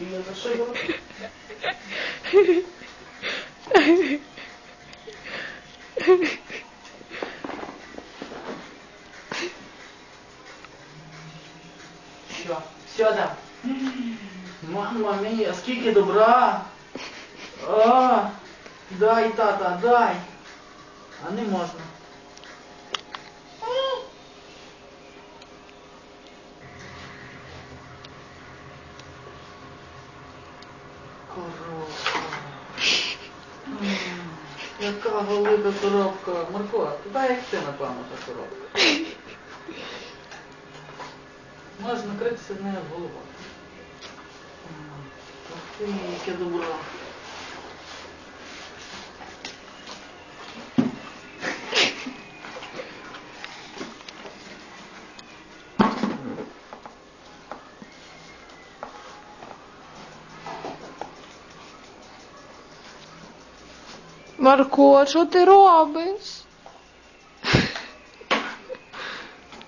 Я за що його? Що? Все, да. Мама мія, скільки добра. А, дай, тата, дай. А не можна. Коробка. Яка велика коробка. Марко, туди як ти, напевно, та коробка. Можна накритися в неї голова. Яке добро. Марко, що ти робиш?